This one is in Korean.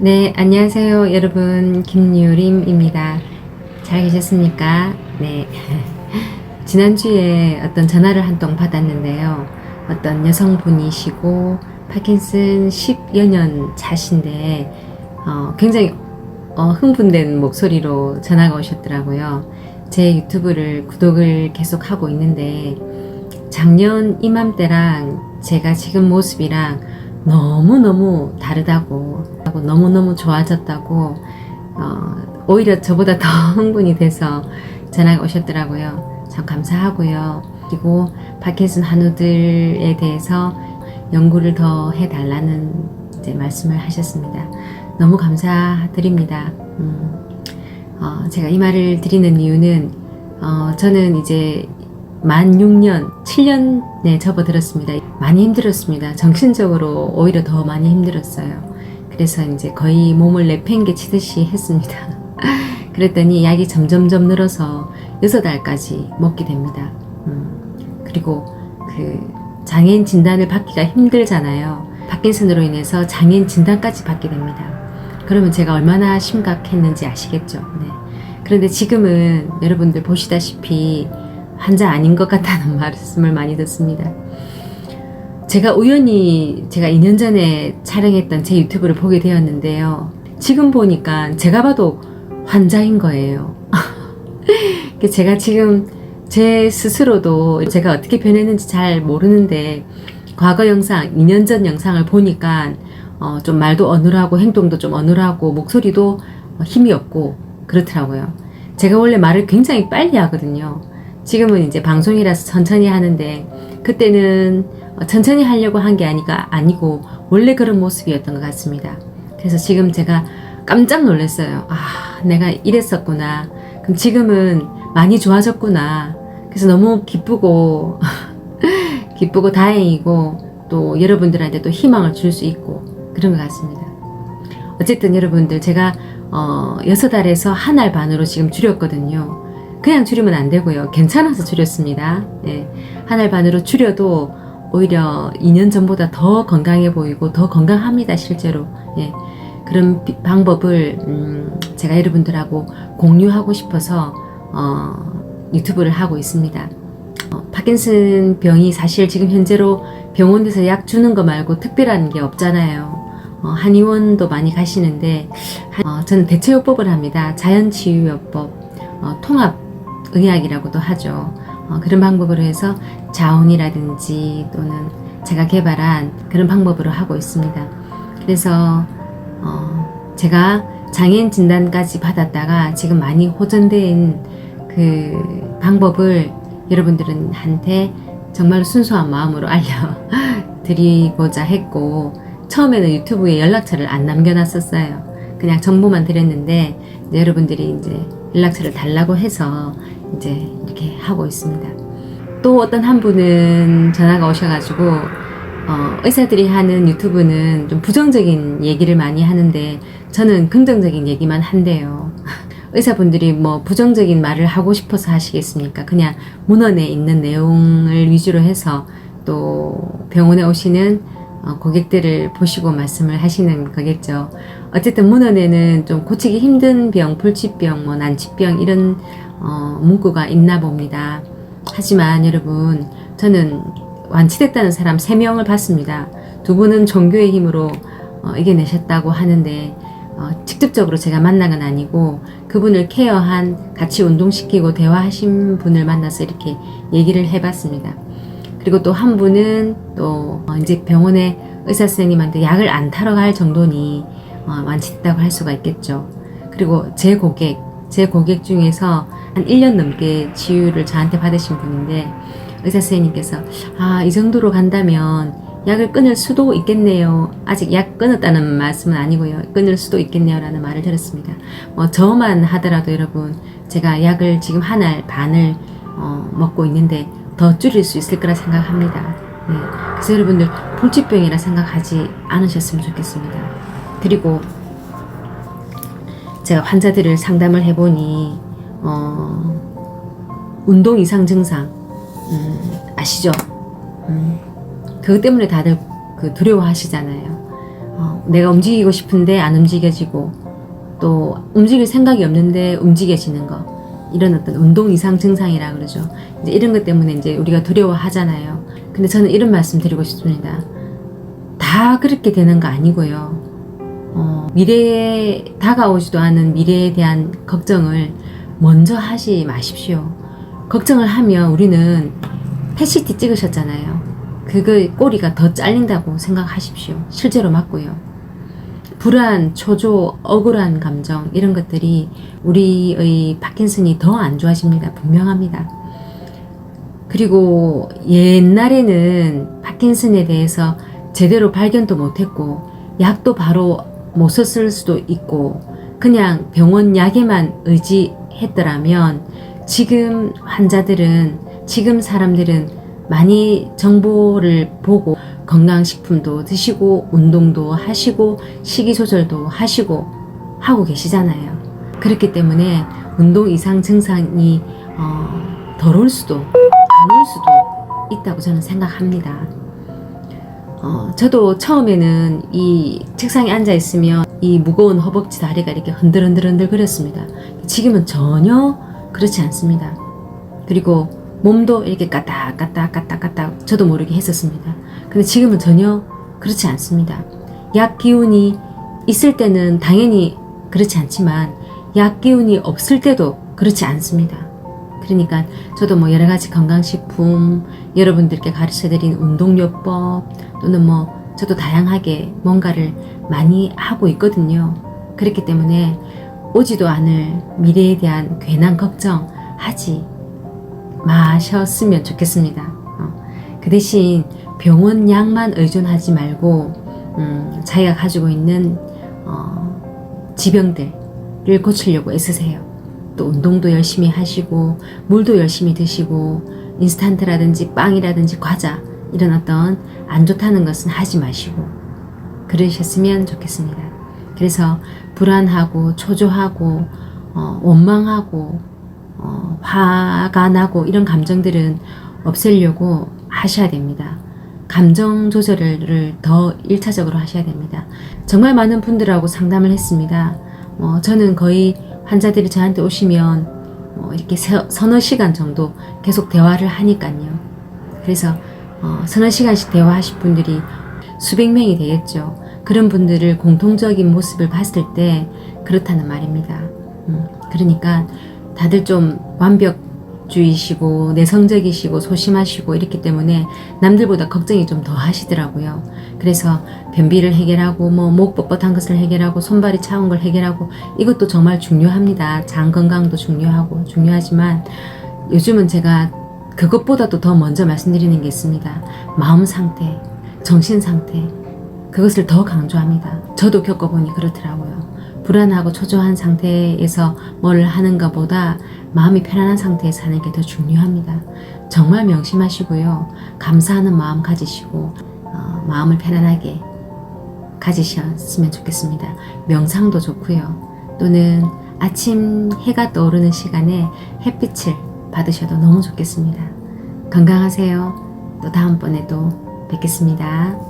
네, 안녕하세요, 여러분. 김유림입니다. 잘 계셨습니까? 네. 지난주에 어떤 전화를 한 통 받았는데요. 어떤 여성분이시고, 파킨슨 10여 년 차신데, 어, 굉장히 어, 흥분된 목소리로 전화가 오셨더라고요. 제 유튜브를 구독을 계속 하고 있는데, 작년 이맘때랑 제가 지금 모습이랑 너무너무 다르다고, 하고 너무너무 좋아졌다고, 어, 오히려 저보다 더 흥분이 돼서 전화가 오셨더라고요. 참 감사하고요. 그리고 파킨슨 한우들에 대해서 연구를 더 해달라는 이제 말씀을 하셨습니다. 너무 감사드립니다. 음, 어, 제가 이 말을 드리는 이유는 어, 저는 이제 만 6년, 7년에 접어들었습니다. 많이 힘들었습니다. 정신적으로 오히려 더 많이 힘들었어요. 그래서 이제 거의 몸을 내팽개치듯이 했습니다. 그랬더니 약이 점점점 늘어서 6달까지 먹게 됩니다. 음, 그리고 그 장애인 진단을 받기가 힘들잖아요. 파킨슨으로 인해서 장애인 진단까지 받게 됩니다. 그러면 제가 얼마나 심각했는지 아시겠죠? 네. 그런데 지금은 여러분들 보시다시피 환자 아닌 것 같다는 말씀을 많이 듣습니다. 제가 우연히 제가 2년 전에 촬영했던 제 유튜브를 보게 되었는데요. 지금 보니까 제가 봐도 환자인 거예요. 제가 지금 제 스스로도 제가 어떻게 변했는지 잘 모르는데 과거 영상, 2년 전 영상을 보니까 어, 좀 말도 어눌하고 행동도 좀 어눌하고 목소리도 힘이 없고 그렇더라고요. 제가 원래 말을 굉장히 빨리 하거든요. 지금은 이제 방송이라서 천천히 하는데 그때는 어, 천천히 하려고 한 게 아니가 아니고 원래 그런 모습이었던 것 같습니다. 그래서 지금 제가 깜짝 놀랐어요. 아, 내가 이랬었구나. 그럼 지금은 많이 좋아졌구나. 그래서 너무 기쁘고 기쁘고 다행이고 또 여러분들한테 또 희망을 줄 수 있고 그런 것 같습니다. 어쨌든 여러분들 제가 어, 6달에서 한 알 반으로 지금 줄였거든요. 그냥 줄이면 안 되고요. 괜찮아서 줄였습니다. 예. 한 알 반으로 줄여도 오히려 2년 전보다 더 건강해 보이고 더 건강합니다. 실제로. 예. 그런 비- 방법을 음, 제가 여러분들하고 공유하고 싶어서 어, 유튜브를 하고 있습니다. 어, 파킨슨 병이 사실 지금 현재로 병원에서 약 주는 거 말고 특별한 게 없잖아요. 어, 한의원도 많이 가시는데 어, 저는 대체요법을 합니다. 자연치유요법, 어, 통합의학이라고도 하죠. 어, 그런 방법으로 해서 자온이라든지 또는 제가 개발한 그런 방법으로 하고 있습니다. 그래서 어, 제가 장애인 진단까지 받았다가 지금 많이 호전된 그 방법을 여러분들은 한테 정말 순수한 마음으로 알려드리고자 했고 처음에는 유튜브에 연락처를 안 남겨놨었어요. 그냥 정보만 드렸는데 여러분들이 이제 연락처를 달라고 해서 이제 이렇게 하고 있습니다. 또 어떤 한 분은 전화가 오셔가지고 어, 의사들이 하는 유튜브는 좀 부정적인 얘기를 많이 하는데 저는 긍정적인 얘기만 한대요. 의사분들이 뭐 부정적인 말을 하고 싶어서 하시겠습니까? 그냥 문헌에 있는 내용을 위주로 해서 또 병원에 오시는 어, 고객들을 보시고 말씀을 하시는 거겠죠. 어쨌든 문헌에는 좀 고치기 힘든 병, 불치병, 뭐 난치병 이런 어, 문구가 있나 봅니다. 하지만 여러분, 저는 완치됐다는 사람 3명을 봤습니다. 두 분은 종교의 힘으로 어, 이겨내셨다고 하는데 어, 직접적으로 제가 만난 건 아니고 그분을 케어한 같이 운동시키고 대화하신 분을 만나서 이렇게 얘기를 해봤습니다. 그리고 또 한 분은 또 어, 이제 병원에 의사 선생님한테 약을 안 타러 갈 정도니 어, 완치됐다고 할 수가 있겠죠. 그리고 제 고객, 제 고객 중에서 한 1년 넘게 치유를 저한테 받으신 분인데 의사 선생님께서 아, 이 정도로 간다면 약을 끊을 수도 있겠네요. 아직 약 끊었다는 말씀은 아니고요. 끊을 수도 있겠네요. 라는 말을 들었습니다. 뭐, 저만 하더라도 여러분, 제가 약을 지금 한 알 반을 어, 먹고 있는데 더 줄일 수 있을 거라 생각합니다. 네. 그래서 여러분들, 불치병이라 생각하지 않으셨으면 좋겠습니다. 그리고 제가 환자들을 상담을 해보니, 어, 운동 이상 증상, 음, 아시죠? 음, 그것 때문에 다들 그 두려워하시잖아요. 어, 내가 움직이고 싶은데 안 움직여지고 또 움직일 생각이 없는데 움직여지는 거 이런 어떤 운동 이상 증상이라 그러죠. 이제 이런 것 때문에 이제 우리가 두려워하잖아요. 근데 저는 이런 말씀 드리고 싶습니다. 다 그렇게 되는 거 아니고요. 어, 미래에 다가오지도 않은 미래에 대한 걱정을 먼저 하지 마십시오. 걱정을 하면 우리는 패시티 찍으셨잖아요. 그거 꼬리가 더 잘린다고 생각하십시오. 실제로 맞고요. 불안, 초조, 억울한 감정 이런 것들이 우리의 파킨슨이 더 안 좋아집니다. 분명합니다. 그리고 옛날에는 파킨슨에 대해서 제대로 발견도 못했고 약도 바로 못 썼을 수도 있고 그냥 병원 약에만 의지했더라면 지금 환자들은 지금 사람들은 많이 정보를 보고 건강식품도 드시고 운동도 하시고 식이 조절도 하시고 하고 계시잖아요. 그렇기 때문에 운동 이상 증상이 어, 덜 올 수도 안 올 수도 있다고 저는 생각합니다. 어, 저도 처음에는 이 책상에 앉아 있으면 이 무거운 허벅지 다리가 이렇게 흔들흔들흔들 거렸습니다. 지금은 전혀 그렇지 않습니다. 그리고 몸도 이렇게 까딱 까딱 까딱 까딱 저도 모르게 했었습니다. 근데 지금은 전혀 그렇지 않습니다. 약 기운이 있을 때는 당연히 그렇지 않지만 약 기운이 없을 때도 그렇지 않습니다. 그러니까 저도 뭐 여러 가지 건강식품, 여러분들께 가르쳐 드린 운동요법 또는 뭐 저도 다양하게 뭔가를 많이 하고 있거든요. 그렇기 때문에 오지도 않을 미래에 대한 괜한 걱정 하지 마셨으면 좋겠습니다. 어, 그 대신 병원 약만 의존하지 말고 음, 자기가 가지고 있는 어, 지병들을 고치려고 애쓰세요. 또 운동도 열심히 하시고 물도 열심히 드시고 인스턴트라든지 빵이라든지 과자 이런 어떤 안 좋다는 것은 하지 마시고 그러셨으면 좋겠습니다. 그래서 불안하고 초조하고 어, 원망하고 어, 화가 나고 이런 감정들은 없애려고 하셔야 됩니다. 감정 조절을 더 1차적으로 하셔야 됩니다. 정말 많은 분들하고 상담을 했습니다. 어, 저는 거의 환자들이 저한테 오시면 어, 이렇게 서, 서너 시간 정도 계속 대화를 하니까요. 그래서 어, 서너 시간씩 대화하실 분들이 수백 명이 되겠죠. 그런 분들을 공통적인 모습을 봤을 때 그렇다는 말입니다. 음, 그러니까 다들 좀 완벽 주의시고 내성적이시고 소심하시고 이렇기 때문에 남들보다 걱정이 좀 더 하시더라고요. 그래서 변비를 해결하고 뭐 목 뻣뻣한 것을 해결하고 손발이 차운 걸 해결하고 이것도 정말 중요합니다. 장 건강도 중요하고 중요하지만 요즘은 제가 그것보다도 더 먼저 말씀드리는 게 있습니다. 마음 상태, 정신 상태 그것을 더 강조합니다. 저도 겪어보니 그렇더라고요. 불안하고 초조한 상태에서 뭘 하는 것보다 마음이 편안한 상태에서 하는 게 더 중요합니다. 정말 명심하시고요. 감사하는 마음 가지시고 어, 마음을 편안하게 가지셨으면 좋겠습니다. 명상도 좋고요. 또는 아침 해가 떠오르는 시간에 햇빛을 받으셔도 너무 좋겠습니다. 건강하세요. 또 다음번에도 뵙겠습니다.